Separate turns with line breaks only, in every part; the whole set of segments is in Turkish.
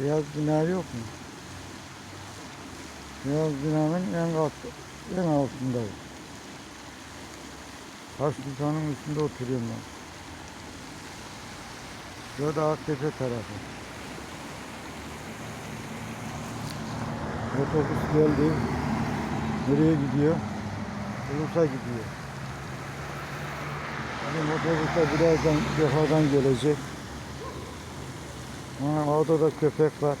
Beyaz bina yok mu? Beyaz binanın en alt, en altındayım. Taş nişanın üstünde oturuyorum ben. Şurada Aktepe tarafı. Otobüs geldi. Nereye gidiyor? Ulus'a gidiyor. Bizim otobüs de birazdan defadan gelecek. Ha, orada da köpek var.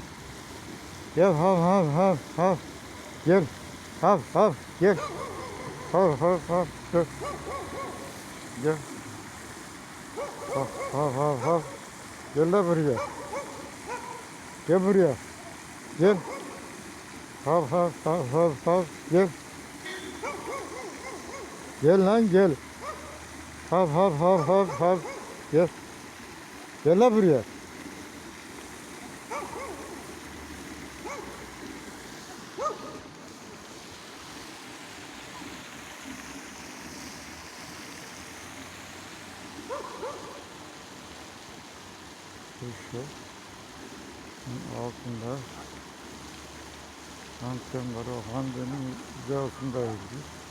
Gel hav hav hav hav. Gel. Hav hav gel. Hav hav hav. Gel. Gel. Hav hav hav hav. Gel la buraya. Gel buraya. Gel. Hav hav hav hav hav. Gel. Gel lan gel. Hav hav hav hav hav. Gel. Gel la buraya. Şu altında antren var. O handenin üzerindayız biz.